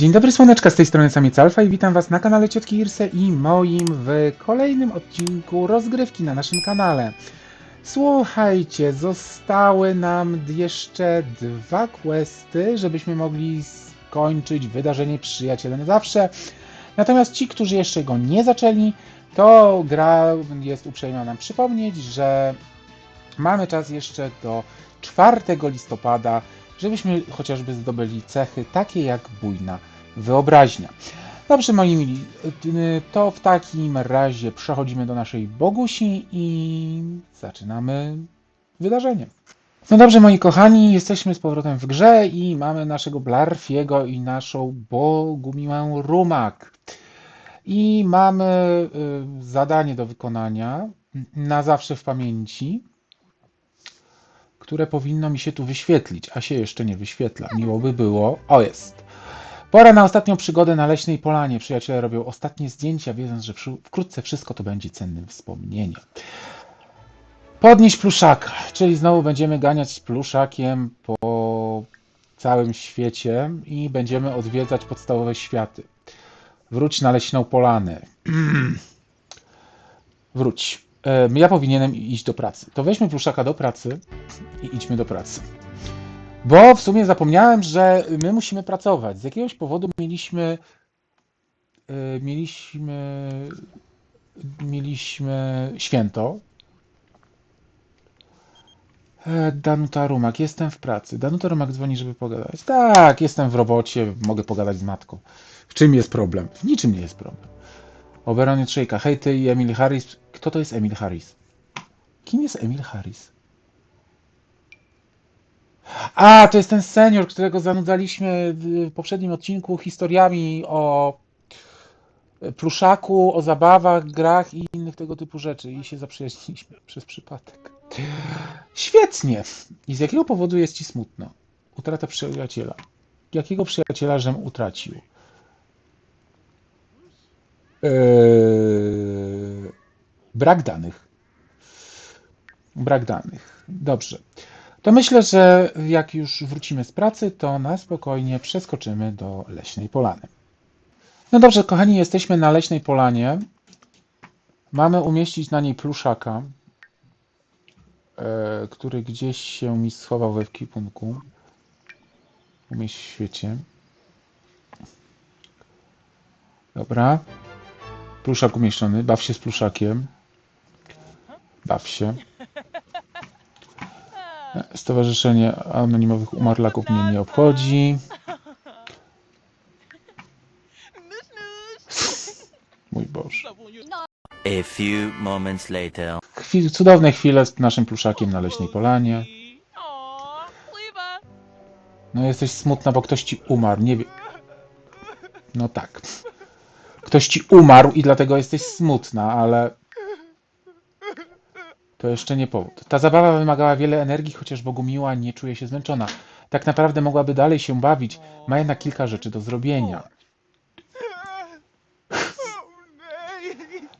Dzień dobry słoneczka, z tej strony Samiec Alfa i witam Was na kanale Ciotki Irse i moim w kolejnym odcinku rozgrywki na naszym kanale. Słuchajcie, zostały nam jeszcze dwa questy, żebyśmy mogli skończyć wydarzenie Przyjaciele na zawsze. Natomiast ci, którzy jeszcze go nie zaczęli, to gra jest uprzejma nam przypomnieć, że mamy czas jeszcze do 4 listopada, żebyśmy chociażby zdobyli cechy takie jak bujna wyobraźnia. Dobrze, moi mili, to w takim razie przechodzimy do naszej Bogusi i zaczynamy wydarzenie. No dobrze, moi kochani, jesteśmy z powrotem w grze i mamy naszego Blarfiego i naszą Bogumiłę Rumak. I mamy y, zadanie do wykonania na zawsze w pamięci, które powinno mi się tu wyświetlić, a się jeszcze nie wyświetla. Miło by było. O, jest. Pora na ostatnią przygodę na leśnej polanie. Przyjaciele robią ostatnie zdjęcia, wiedząc, że wkrótce wszystko to będzie cennym wspomnieniem. Podnieść pluszaka, czyli znowu będziemy ganiać pluszakiem po całym świecie i będziemy odwiedzać podstawowe światy. Wróć na leśną polanę. Wróć. Ja powinienem iść do pracy. To weźmy pluszaka do pracy i idźmy do pracy. Bo w sumie zapomniałem, że my musimy pracować. Z jakiegoś powodu mieliśmy e, mieliśmy mieliśmy święto. E, Danuta Rumak, jestem w pracy. Danuta Rumak dzwoni, żeby pogadać. Tak, jestem w robocie, mogę pogadać z matką. W czym jest problem? W niczym nie jest problem. Oberon Jutrzejka. Hej, ty i Emil Harris. Kto to jest Emil Harris? Kim jest Emil Harris? A, to jest ten senior, którego zanudzaliśmy w poprzednim odcinku historiami o pluszaku, o zabawach, grach i innych tego typu rzeczy i się zaprzyjaźniliśmy przez przypadek. Świetnie. I z jakiego powodu jest ci smutno? Utrata przyjaciela. Jakiego przyjaciela żem utracił? Eee, brak danych. Brak danych. Dobrze. To myślę, że jak już wrócimy z pracy, to na spokojnie przeskoczymy do leśnej polany. No dobrze, kochani, jesteśmy na leśnej polanie. Mamy umieścić na niej pluszaka, e, który gdzieś się mi schował we wkipunku. Umieść w świecie. Dobra. Pluszak umieszczony. Baw się z pluszakiem. Baw się. Stowarzyszenie Anonimowych Umarlaków mnie nie obchodzi. Mój Boże. A few moments later. Chwil, cudowne chwile z naszym pluszakiem na leśnej polanie. No jesteś smutna, bo ktoś ci umarł. Nie wie... No tak. Ktoś ci umarł i dlatego jesteś smutna, ale... To jeszcze nie powód. Ta zabawa wymagała wiele energii, chociaż Bogumiła nie czuje się zmęczona. Tak naprawdę mogłaby dalej się bawić. Ma jednak kilka rzeczy do zrobienia.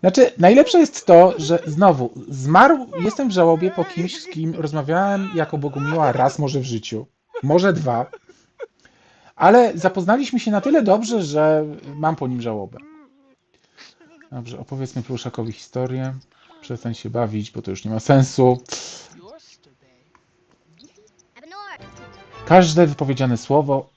Znaczy, najlepsze jest to, że znowu, zmarł, jestem w żałobie po kimś, z kim rozmawiałem jako Bogumiła raz może w życiu, może dwa, ale zapoznaliśmy się na tyle dobrze, że mam po nim żałobę. Dobrze, opowiedzmy Pluszakowi historię. Przestań się bawić, bo to już nie ma sensu. Każde wypowiedziane słowo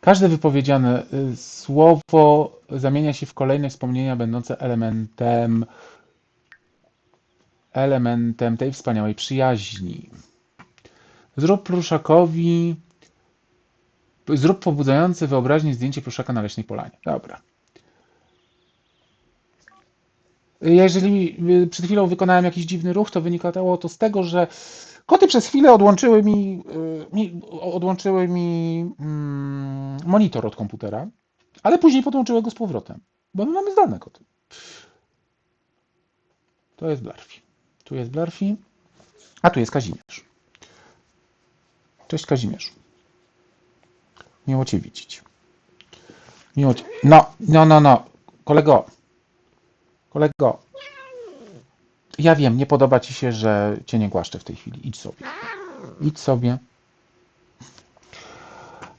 Każde wypowiedziane y, słowo zamienia się w kolejne wspomnienia będące elementem elementem tej wspaniałej przyjaźni. Zrób Pruszakowi zrób pobudzające wyobraźnię zdjęcie Pruszaka na leśnej polanie. Dobra. Jeżeli y, przed chwilą wykonałem jakiś dziwny ruch, to wynikało to z tego, że koty przez chwilę odłączyły mi, y, mi odłączyły mi mm, monitor od komputera, ale później podłączyły go z powrotem, bo my mamy zdalne koty. To jest Blarfi. Tu jest Blarfi, a tu jest Kazimierz. Cześć Kazimierz. Miło Cię widzieć. Miło. No, no, no, no. Kolego. Kolego. Ja wiem, nie podoba Ci się, że Cię nie głaszczę w tej chwili. Idź sobie. Idź sobie.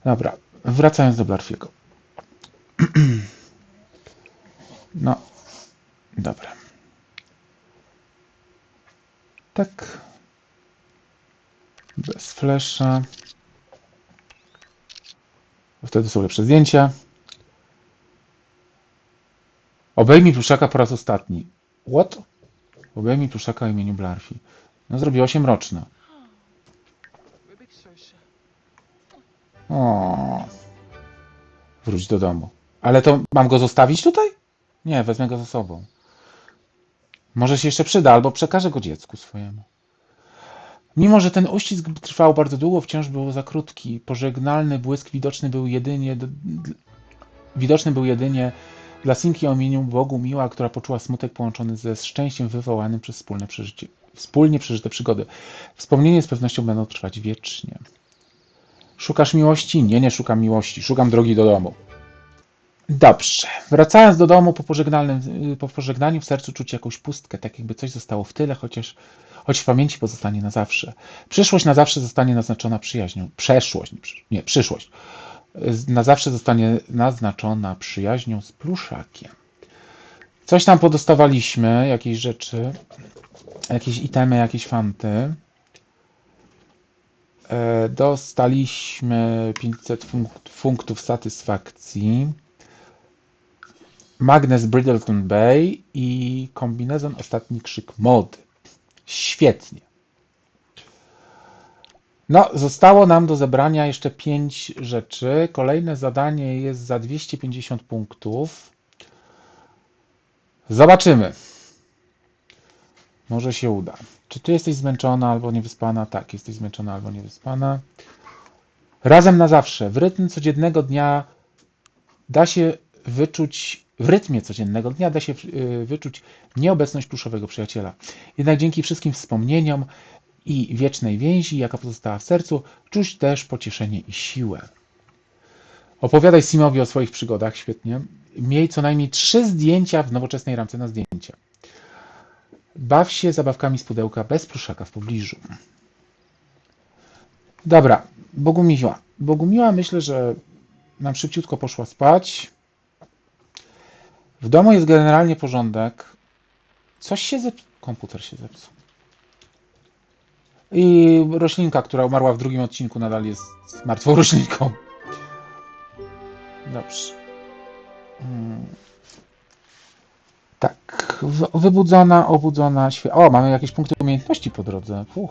Dobra, wracając do Blarfiego. No, dobra. Tak. Bez flesza. Wtedy są lepsze zdjęcia. Obejmij pluszaka po raz ostatni. What? Obejmij pluszaka o imieniu Blarfi. No zrobiło się mroczno. O. Wróć do domu. Ale to mam go zostawić tutaj? Nie, wezmę go ze sobą. Może się jeszcze przyda, albo przekażę go dziecku swojemu. Mimo, że ten uścisk trwał bardzo długo, wciąż był za krótki. Pożegnalny błysk widoczny był jedynie widoczny był jedynie dla Sinki o imieniu Bogu Miła, która poczuła smutek połączony ze szczęściem wywołanym przez wspólne przeżycie, wspólnie przeżyte przygody. Wspomnienie z pewnością będą trwać wiecznie. Szukasz miłości? Nie, nie szukam miłości. Szukam drogi do domu. Dobrze. Wracając do domu po, y, po pożegnaniu w sercu czuć jakąś pustkę, tak jakby coś zostało w tyle, chociaż choć w pamięci pozostanie na zawsze. Przyszłość na zawsze zostanie naznaczona przyjaźnią. Przeszłość, nie przyszłość. Na zawsze zostanie naznaczona przyjaźnią z pluszakiem. Coś tam podostawaliśmy, jakieś rzeczy, jakieś itemy, jakieś fanty. E, Dostaliśmy 500 funk- punktów satysfakcji. Magnes Bridleton Bay i kombinezon Ostatni Krzyk Mody. Świetnie. No, zostało nam do zebrania jeszcze 5 rzeczy. Kolejne zadanie jest za 250 punktów. Zobaczymy. Może się uda. Czy ty jesteś zmęczona albo niewyspana? Tak, jesteś zmęczona albo niewyspana. Razem na zawsze. W rytm codziennego dnia da się wyczuć, w rytmie codziennego dnia da się y, wyczuć nieobecność pluszowego przyjaciela. Jednak dzięki wszystkim wspomnieniom i wiecznej więzi, jaka pozostała w sercu, czuć też pocieszenie i siłę. Opowiadaj Simowi o swoich przygodach, świetnie. Miej co najmniej trzy zdjęcia w nowoczesnej ramce na zdjęcia. Baw się zabawkami z pudełka bez pluszaka w pobliżu. Dobra, Bogumiła. Bogumiła myślę, że nam szybciutko poszła spać. W domu jest generalnie porządek. Coś się zepsuł. Komputer się zepsuł. I roślinka, która umarła w drugim odcinku, nadal jest martwą roślinką. Dobrze. Mm. Tak, wybudzona, obudzona, świe... O, mamy jakieś punkty umiejętności po drodze. Fuh.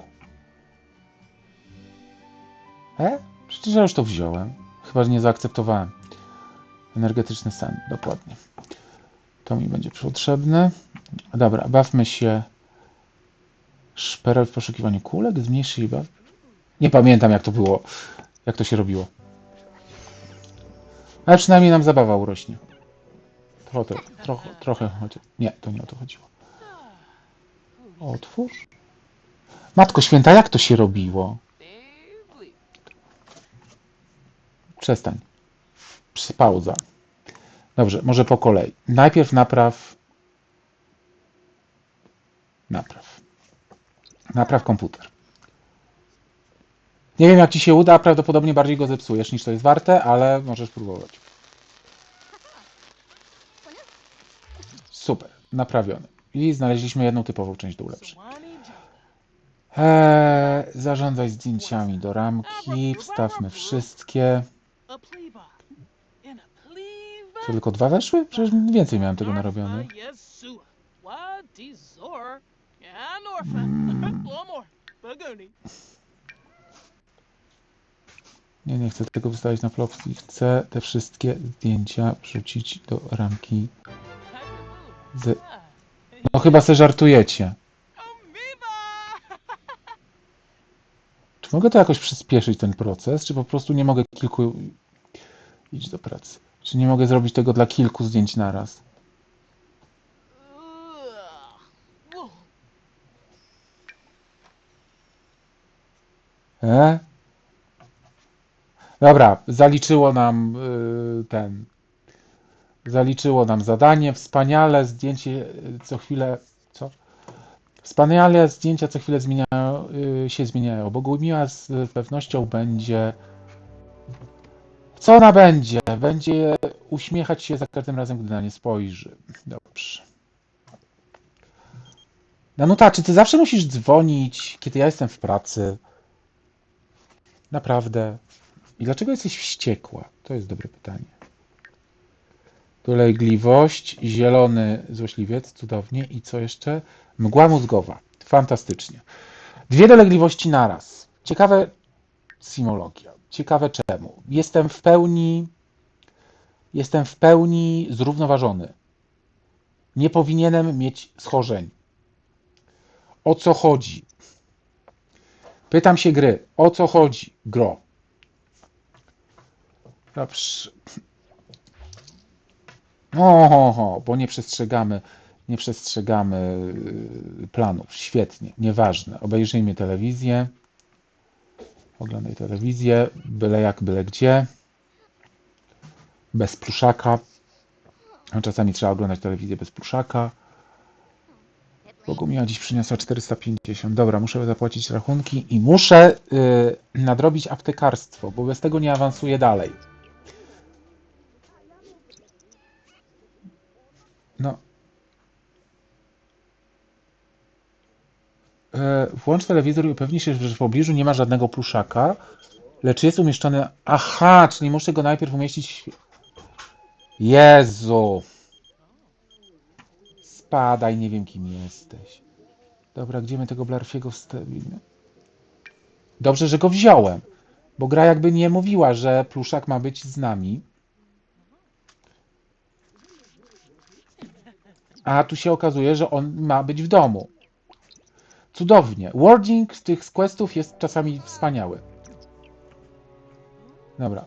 E? Przecież ja już to wziąłem. Chyba, że nie zaakceptowałem. Energetyczny sen, dokładnie. To mi będzie potrzebne. Dobra, bawmy się. Szperel w poszukiwaniu kulek, zmniejszy. Nie pamiętam, jak to było. Jak to się robiło. Ale przynajmniej nam zabawa urośnie. Trochę, trochę, trochę chodzi. Nie, to nie o to chodziło. Otwórz. Matko święta, jak to się robiło? Przestań. Pauza. Dobrze, może po kolei. Najpierw napraw. Napraw. Napraw komputer. Nie wiem, jak ci się uda, prawdopodobnie bardziej go zepsujesz niż to jest warte, ale możesz próbować. Super, naprawiony. I znaleźliśmy jedną typową część do ulepszeń. Eee, zarządzaj zdjęciami do ramki, wstawmy wszystkie. To tylko dwa weszły? Przecież więcej miałem tego narobione. Yesua. Nie, nie chcę tego wystawić na flopsy. Chcę te wszystkie zdjęcia wrzucić do ramki. Z... No chyba se żartujecie. Czy mogę to jakoś przyspieszyć ten proces, czy po prostu nie mogę kilku... Idź do pracy. Czy nie mogę zrobić tego dla kilku zdjęć naraz? E? Dobra, zaliczyło nam y, ten. Zaliczyło nam zadanie. Wspaniale zdjęcie y, co chwilę. Co? Wspaniale zdjęcia co chwilę zmieniają, y, się zmieniają. Bogumiła z pewnością będzie Co ona będzie? Będzie uśmiechać się za każdym razem, gdy na nie spojrzy. Dobrze. Danuta, czy ty zawsze musisz dzwonić, kiedy ja jestem w pracy? Naprawdę? I dlaczego jesteś wściekła? To jest dobre pytanie. Dolegliwość, zielony złośliwiec, cudownie. I co jeszcze? Mgła mózgowa. Fantastycznie. Dwie dolegliwości naraz. Ciekawe simologia. Ciekawe czemu. Jestem w pełni jestem w pełni zrównoważony. Nie powinienem mieć schorzeń. O co chodzi? Pytam się gry. O co chodzi? Gro. Dobrze. Oho, bo nie przestrzegamy, nie przestrzegamy yy, planów. Świetnie, nieważne. Obejrzyjmy telewizję. Oglądaj telewizję, byle jak, byle gdzie. Bez pluszaka. A czasami trzeba oglądać telewizję bez pluszaka. Bogumiła dziś przyniosła 450. Dobra, muszę zapłacić rachunki i muszę yy, nadrobić aptekarstwo, bo bez tego nie awansuję dalej. No. E, Włącz telewizor i upewnij się, że w pobliżu nie ma żadnego pluszaka, lecz jest umieszczony. Aha, czyli muszę go najpierw umieścić. Jezu! Spadaj, nie wiem kim jesteś. Dobra, gdzie my tego Blarfiego wstawimy? Dobrze, że go wziąłem, bo gra jakby nie mówiła, że pluszak ma być z nami. A tu się okazuje, że on ma być w domu. Cudownie. Wording z tych questów jest czasami wspaniały. Dobra.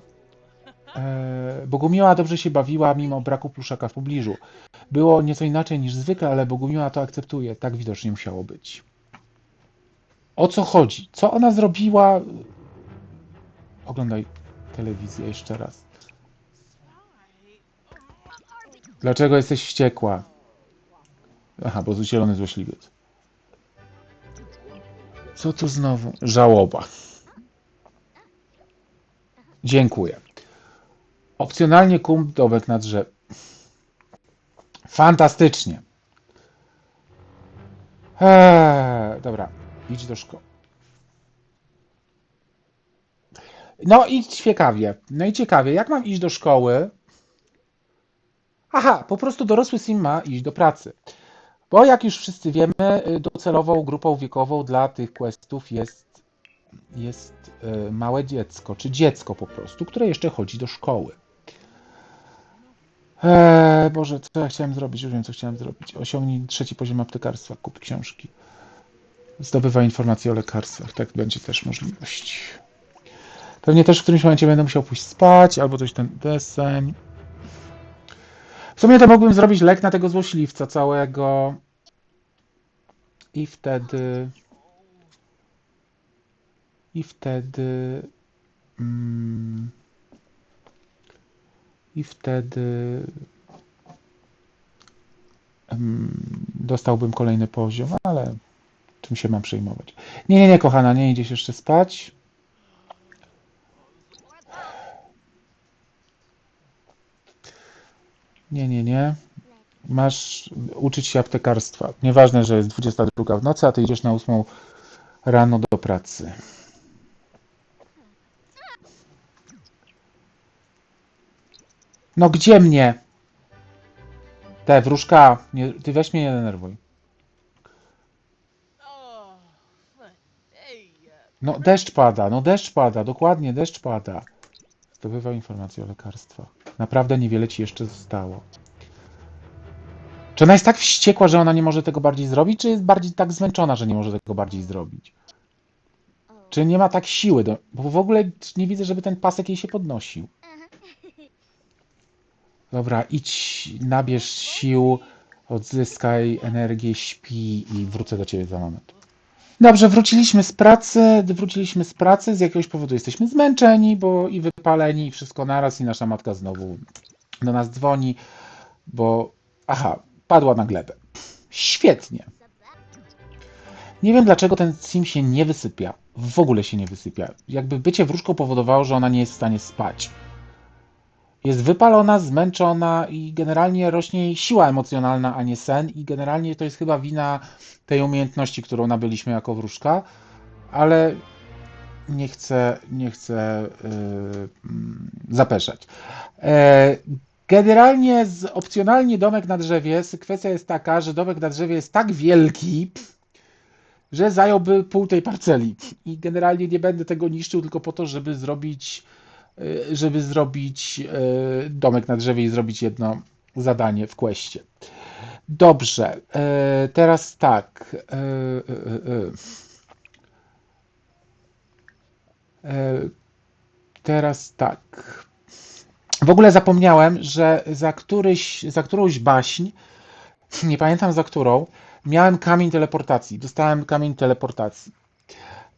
Eee, Bogumiła dobrze się bawiła mimo braku pluszaka w pobliżu. Było nieco inaczej niż zwykle, ale Bogumiła to akceptuje. Tak widocznie musiało być. O co chodzi? Co ona zrobiła? Oglądaj telewizję jeszcze raz. Dlaczego jesteś wściekła? Aha, bo zielony złośliwiec. Co to znowu? Żałoba. Dziękuję. Opcjonalnie kum dołek na drzew. Fantastycznie. Eee, dobra, idź do szkoły. No i ciekawie. No i ciekawie, jak mam iść do szkoły? Aha, po prostu dorosły sim ma iść do pracy. Bo jak już wszyscy wiemy, y, docelową grupą wiekową dla tych questów jest, jest y, małe dziecko, czy dziecko po prostu, które jeszcze chodzi do szkoły. Eee, Boże, co ja chciałem zrobić? Już wiem, co chciałem zrobić. Osiągnij trzeci poziom aptekarstwa, kup książki. Zdobywaj informacje o lekarstwach. Tak będzie też możliwość. Pewnie też w którymś momencie będę musiał pójść spać, albo coś ten deseń. W sumie to mógłbym zrobić lek na tego złośliwca całego. I wtedy. I wtedy. Mm, I wtedy. Dostałbym kolejny poziom, ale czym się mam przejmować? Nie, nie, nie, kochana, nie idziesz jeszcze spać. Nie, nie, nie. Masz uczyć się aptekarstwa. Nieważne, że jest 22 w nocy, a ty idziesz na 8 rano do pracy. No gdzie mnie? Te, wróżka, nie, ty weź mnie nie denerwuj. No deszcz pada, no deszcz pada, dokładnie deszcz pada. Zdobywał informacje o lekarstwach. Naprawdę niewiele ci jeszcze zostało. Czy ona jest tak wściekła, że ona nie może tego bardziej zrobić, czy jest bardziej tak zmęczona, że nie może tego bardziej zrobić? Czy nie ma tak siły, do... bo w ogóle nie widzę, żeby ten pasek jej się podnosił. Dobra, idź, nabierz sił, odzyskaj energię, śpi i wrócę do ciebie za moment. Dobrze, wróciliśmy z pracy, wróciliśmy z pracy, z jakiegoś powodu jesteśmy zmęczeni, bo i wypaleni, i wszystko naraz, i nasza matka znowu do nas dzwoni, bo aha, padła na glebę. Świetnie. Nie wiem dlaczego ten sim się nie wysypia. W ogóle się nie wysypia. Jakby bycie wróżką powodowało, że ona nie jest w stanie spać. Jest wypalona, zmęczona i generalnie rośnie jej siła emocjonalna, a nie sen. I generalnie to jest chyba wina tej umiejętności, którą nabyliśmy jako wróżka, ale nie chcę, nie chcę yy, zapeszać. E, Generalnie z, opcjonalnie domek na drzewie, kwestia jest taka, że domek na drzewie jest tak wielki, że zająłby pół tej parceli. I generalnie nie będę tego niszczył tylko po to, żeby zrobić, żeby zrobić y, domek na drzewie i zrobić jedno zadanie w questie. Dobrze, e, teraz tak. Teraz tak. W ogóle zapomniałem, że za, któryś, za którąś baśń, nie pamiętam za którą, miałem kamień teleportacji. Dostałem kamień teleportacji.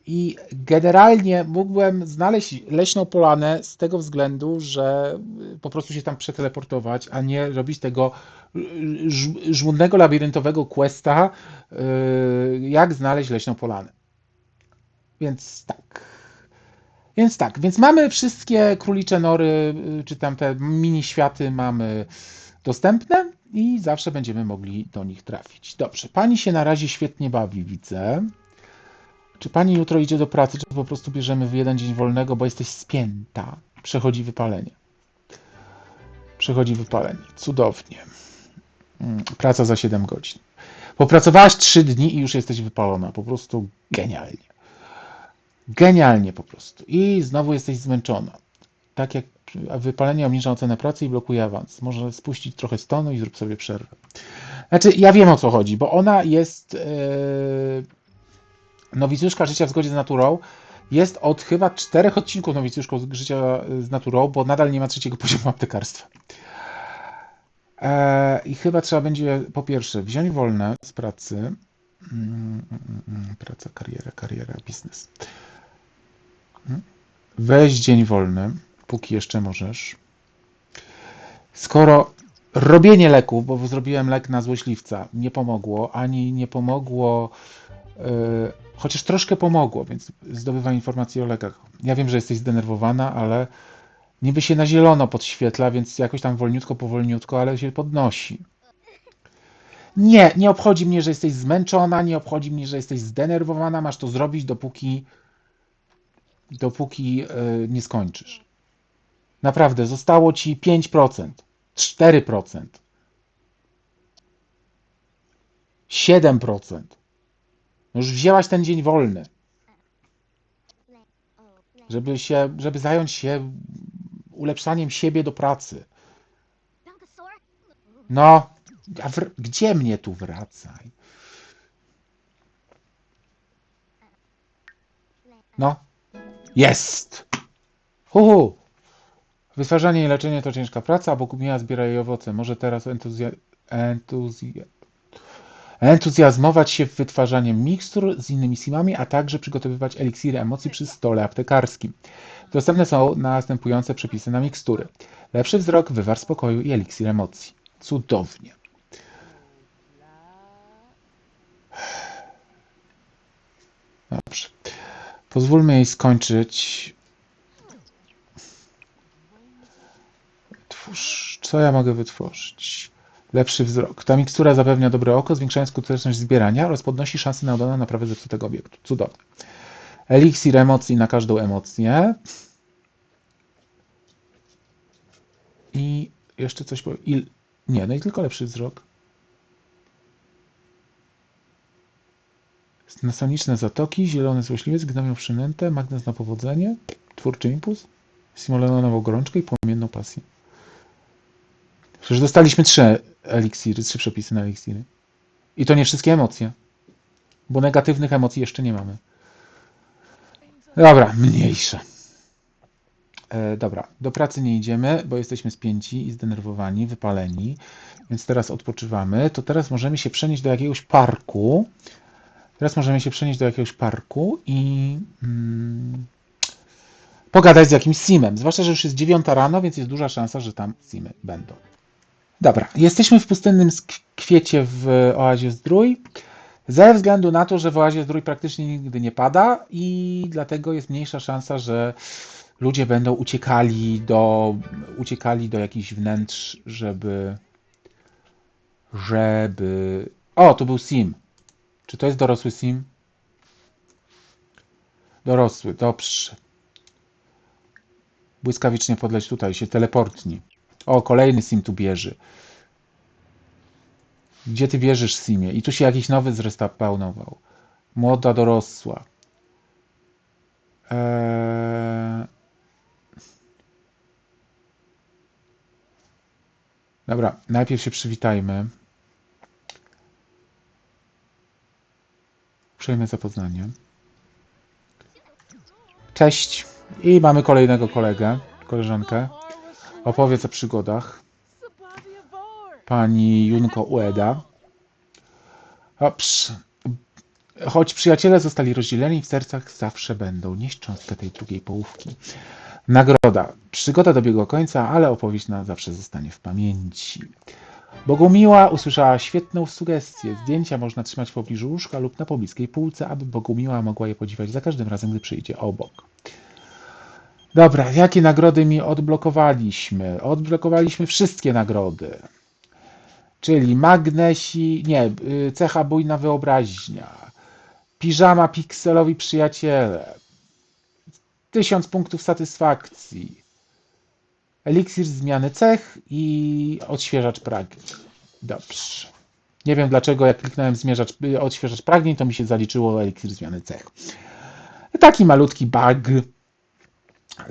I generalnie mógłbym znaleźć leśną polanę z tego względu, że po prostu się tam przeteleportować, a nie robić tego żmudnego, labiryntowego questa, yy, jak znaleźć leśną polanę. Więc tak. Więc tak, więc mamy wszystkie królicze nory, y, czy tam te mini światy mamy dostępne i zawsze będziemy mogli do nich trafić. Dobrze, pani się na razie świetnie bawi, widzę. Czy pani jutro idzie do pracy, czy po prostu bierzemy w jeden dzień wolnego, bo jesteś spięta? Przechodzi wypalenie. Przechodzi wypalenie. Cudownie. Mm, Praca za 7 godzin. Popracowałaś 3 dni i już jesteś wypalona. Po prostu genialnie. Genialnie po prostu. I znowu jesteś zmęczona. Tak jak wypalenie obniża ocenę pracy i blokuje awans. Może spuścić trochę z tonu i zrób sobie przerwę. Znaczy, ja wiem o co chodzi, bo ona jest yy, nowicjuszka życia w zgodzie z naturą. Jest od chyba czterech odcinków nowicjuszką życia z naturą, bo nadal nie ma trzeciego poziomu aptekarstwa. E, I chyba trzeba będzie po pierwsze wziąć wolne z pracy. Mm, mm, mm, Praca, kariera, kariera, biznes. Weź dzień wolny, póki jeszcze możesz. Skoro robienie leków, bo zrobiłem lek na złośliwca, nie pomogło, ani nie pomogło, chociaż troszkę pomogło, więc zdobywam informacje o lekach. Ja wiem, że jesteś zdenerwowana, ale niby się na zielono podświetla, więc jakoś tam wolniutko, powolniutko, ale się podnosi. Nie, nie obchodzi mnie, że jesteś zmęczona, nie obchodzi mnie, że jesteś zdenerwowana, masz to zrobić, dopóki, dopóki yy, nie skończysz. Naprawdę, zostało ci 5%, 4%, 7%. No Już wzięłaś ten dzień wolny, żeby się, żeby zająć się ulepszaniem siebie do pracy. No, gdzie mnie tu wracaj? No, jest! Huhu! Wytwarzanie i leczenie to ciężka praca, a Bogumiła zbiera jej owoce. Może teraz entuzja... entuzja... entuzjazmować się wytwarzaniem mikstur z innymi simami, a także przygotowywać eliksiry emocji przy stole aptekarskim. Dostępne są następujące przepisy na mikstury. Lepszy wzrok, wywar spokoju i eliksir emocji. Cudownie. Dobrze. Pozwólmy jej skończyć. Twórz. Co ja mogę wytworzyć? Lepszy wzrok. Ta mikstura zapewnia dobre oko, zwiększając skuteczność zbierania oraz podnosi szanse na udaną naprawę zepsutego obiektu. Cudownie. Eliksir emocji na każdą emocję. I jeszcze coś powiem. Il... Nie, no i tylko lepszy wzrok. Nasoniczne zatoki, zielony złośliwiec, gnomią przynętę, magnes na powodzenie, twórczy impuls, symulowaną gorączkę i płomienną pasję. Przecież dostaliśmy trzy eliksiry, trzy przepisy na eliksiry. I to nie wszystkie emocje. Bo negatywnych emocji jeszcze nie mamy. Dobra, mniejsze. E, dobra, do pracy nie idziemy, bo jesteśmy spięci i zdenerwowani, wypaleni, więc teraz odpoczywamy. To teraz możemy się przenieść do jakiegoś parku. Teraz możemy się przenieść do jakiegoś parku i mm, pogadać z jakimś simem. Zwłaszcza, że już jest dziewiąta rano, więc jest duża szansa, że tam simy będą. Dobra, jesteśmy w pustynnym kwiecie w oazie Zdrój. Ze względu na to, że w oazie Zdrój praktycznie nigdy nie pada i dlatego jest mniejsza szansa, że ludzie będą uciekali do, uciekali do jakichś wnętrz, żeby, żeby... O, to był sim. Czy to jest dorosły sim? Dorosły, dobrze. Błyskawicznie podleć tutaj, się teleportni. O, kolejny sim tu bierze. Gdzie ty bierzesz simie? I tu się jakiś nowy zrestaunował. Młoda dorosła. Eee... Dobra, najpierw się przywitajmy. Uprzejme zapoznanie. Cześć. I mamy kolejnego kolegę, koleżankę. Opowiedz o przygodach pani Junko Ueda. Ops. Choć przyjaciele zostali rozdzieleni, w sercach zawsze będą nieść cząstkę tej drugiej połówki. Nagroda. Przygoda dobiegła końca, ale opowieść na zawsze zostanie w pamięci. Bogumiła usłyszała świetną sugestię. Zdjęcia można trzymać w pobliżu łóżka lub na pobliskiej półce, aby Bogumiła mogła je podziwiać za każdym razem, gdy przyjdzie obok. Dobra, jakie nagrody mi odblokowaliśmy? Odblokowaliśmy wszystkie nagrody. Czyli magnesi, nie, y, cecha bujna wyobraźnia, piżama pikselowi przyjaciele, tysiąc punktów satysfakcji, eliksir zmiany cech i odświeżacz pragnień. Dobrze. Nie wiem dlaczego, jak kliknąłem zmierzacz, y, odświeżacz pragnień, to mi się zaliczyło eliksir zmiany cech. Taki malutki bug.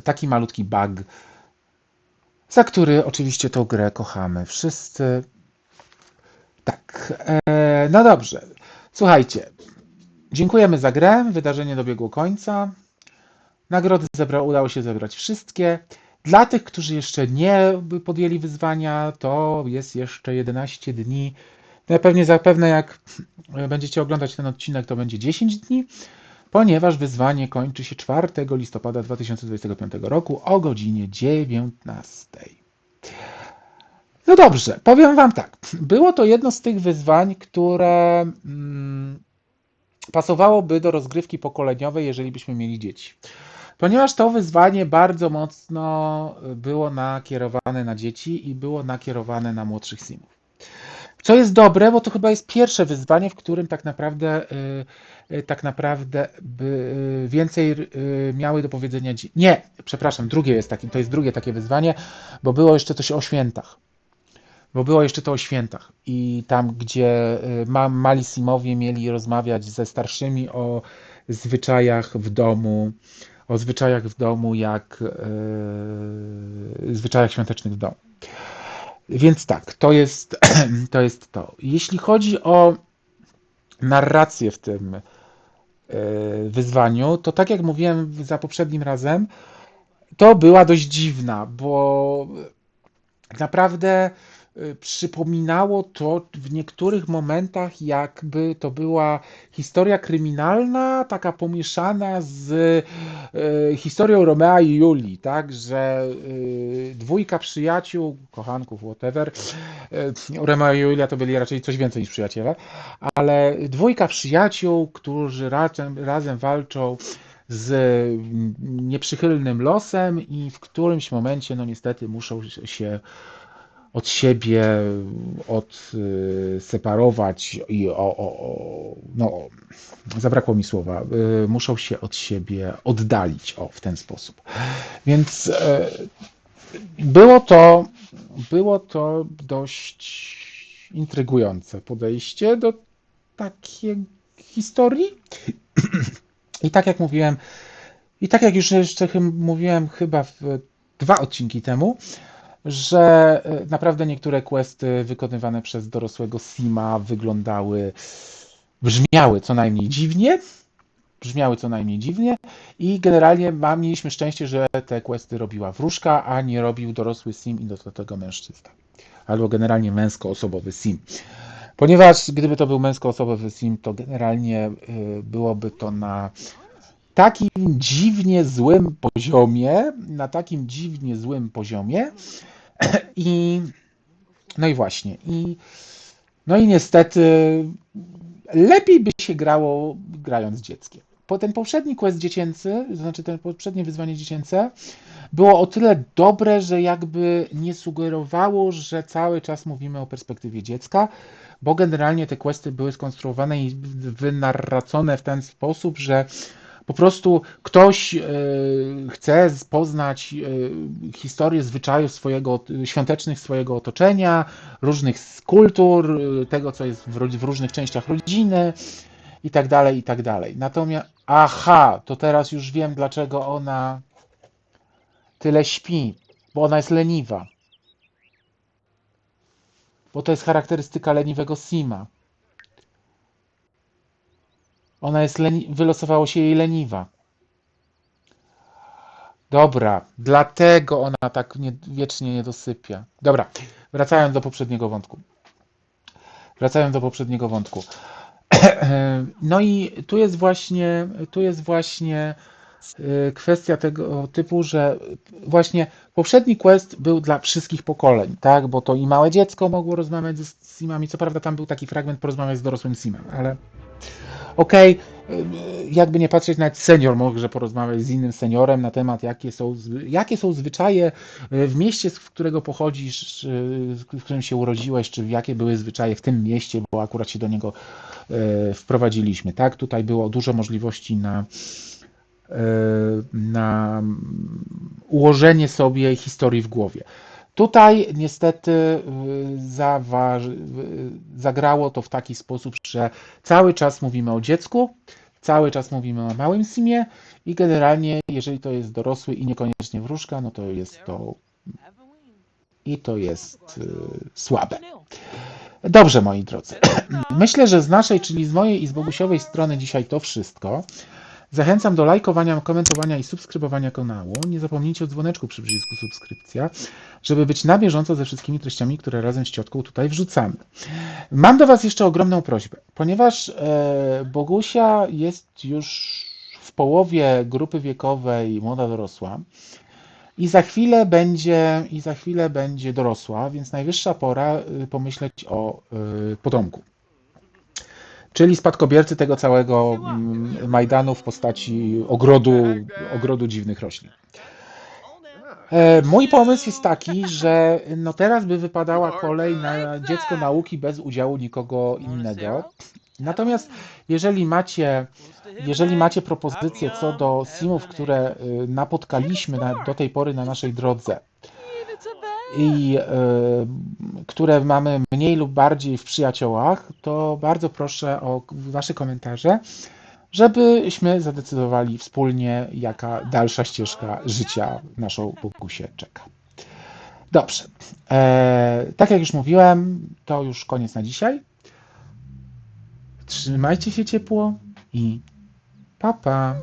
Taki malutki bug, za który oczywiście tą grę kochamy wszyscy. Tak, e, no dobrze. Słuchajcie, dziękujemy za grę. Wydarzenie dobiegło końca. Nagrody zebra, udało się zebrać wszystkie. Dla tych, którzy jeszcze nie podjęli wyzwania, to jest jeszcze 11 dni. No, pewnie zapewne jak będziecie oglądać ten odcinek, to będzie 10 dni, ponieważ wyzwanie kończy się 4 listopada 2025 roku o godzinie 19. No dobrze, powiem Wam tak. Było to jedno z tych wyzwań, które mm, pasowałoby do rozgrywki pokoleniowej, jeżeli byśmy mieli dzieci. Ponieważ to wyzwanie bardzo mocno było nakierowane na dzieci i było nakierowane na młodszych simów. Co jest dobre, bo to chyba jest pierwsze wyzwanie, w którym tak naprawdę y, y, tak naprawdę y, więcej miały do powiedzenia. Nie, przepraszam, drugie jest takie, to jest drugie takie wyzwanie, bo było jeszcze coś o świętach. Bo było jeszcze to o świętach i tam, gdzie ma, mali Simowie mieli rozmawiać ze starszymi o zwyczajach w domu, o zwyczajach w domu, jak yy, zwyczajach świątecznych w domu. Więc tak, to jest to. Jest to. Jeśli chodzi o narrację w tym yy, wyzwaniu, to tak jak mówiłem za poprzednim razem, to była dość dziwna, bo naprawdę przypominało to w niektórych momentach, jakby to była historia kryminalna, taka pomieszana z y, historią Romea i Julii, tak, że y, dwójka przyjaciół, kochanków, whatever, y, Romeo i Julia to byli raczej coś więcej niż przyjaciele, ale dwójka przyjaciół, którzy razem, razem walczą z nieprzychylnym losem i w którymś momencie, no niestety, muszą się od siebie odseparować i o, o, o, no, zabrakło mi słowa, y, muszą się od siebie oddalić, o, w ten sposób. Więc e, było to, było to dość intrygujące podejście do takiej historii. I tak jak mówiłem, i tak jak już jeszcze mówiłem chyba dwa odcinki temu, że e, naprawdę niektóre questy wykonywane przez dorosłego Sima wyglądały, brzmiały co najmniej dziwnie, brzmiały co najmniej dziwnie i generalnie ma, mieliśmy szczęście, że te questy robiła wróżka, a nie robił dorosły Sim i do tego mężczyzna. Albo generalnie męskoosobowy Sim. Ponieważ gdyby to był męskoosobowy sim, to generalnie y, byłoby to na takim dziwnie złym poziomie, na takim dziwnie złym poziomie i no i właśnie i no i niestety lepiej by się grało grając dzieckiem. po ten poprzedni quest dziecięcy, to znaczy ten poprzednie wyzwanie dziecięce, było o tyle dobre, że jakby nie sugerowało, że cały czas mówimy o perspektywie dziecka, bo generalnie te questy były skonstruowane i wynarracone w ten sposób, że po prostu ktoś e, chce poznać e, historię zwyczajów swojego, świątecznych swojego otoczenia, różnych kultur, e, tego co jest w różnych częściach rodziny i tak dalej, i tak dalej. Natomiast, aha, to teraz już wiem, dlaczego ona tyle śpi, bo ona jest leniwa. Bo to jest charakterystyka leniwego Sima. Ona jest leni... wylosowało się jej leniwa. Dobra, dlatego ona tak nie, wiecznie nie dosypia. Dobra, wracając do poprzedniego wątku. Wracając do poprzedniego wątku. No i tu jest właśnie, tu jest właśnie y, kwestia tego typu, że właśnie poprzedni quest był dla wszystkich pokoleń, tak? Bo to i małe dziecko mogło rozmawiać ze simami. Co prawda tam był taki fragment porozmawiać z dorosłym simem, ale okej, y, jakby nie patrzeć, nawet senior może porozmawiać z innym seniorem na temat, jakie są, jakie są zwyczaje y, w mieście, z którego pochodzisz, y, w którym się urodziłeś, czy jakie były zwyczaje w tym mieście, bo akurat się do niego wprowadziliśmy, tak? Tutaj było dużo możliwości na, na ułożenie sobie historii w głowie. Tutaj niestety y, y, zagrało to w taki sposób, że cały czas mówimy o dziecku, cały czas mówimy o małym simie i generalnie, jeżeli to jest dorosły i niekoniecznie wróżka, no to jest to i to jest y, słabe. Dobrze, moi drodzy. Myślę, że z naszej, czyli z mojej i z Bogusiowej strony dzisiaj to wszystko. Zachęcam do lajkowania, komentowania i subskrybowania kanału. Nie zapomnijcie o dzwoneczku przy przycisku subskrypcja, żeby być na bieżąco ze wszystkimi treściami, które razem z ciotką tutaj wrzucamy. Mam do Was jeszcze ogromną prośbę, ponieważ e, Bogusia jest już w połowie grupy wiekowej młoda dorosła i za chwilę będzie i za chwilę będzie dorosła, więc najwyższa pora y, pomyśleć o y, potomku. Czyli spadkobiercy tego całego mm, Majdanu w postaci ogrodu, ogrodu dziwnych roślin. E, Mój pomysł jest taki, że no teraz by wypadała kolej na dziecko nauki bez udziału nikogo innego. Natomiast jeżeli macie, jeżeli macie propozycje co do simów, które y, napotkaliśmy na, do tej pory na naszej drodze i y, które mamy mniej lub bardziej w przyjaciołach, to bardzo proszę o Wasze komentarze, żebyśmy zadecydowali wspólnie, jaka dalsza ścieżka życia naszą Bogusię czeka. Dobrze. E, tak jak już mówiłem, to już koniec na dzisiaj. Trzymajcie się ciepło i pa pa.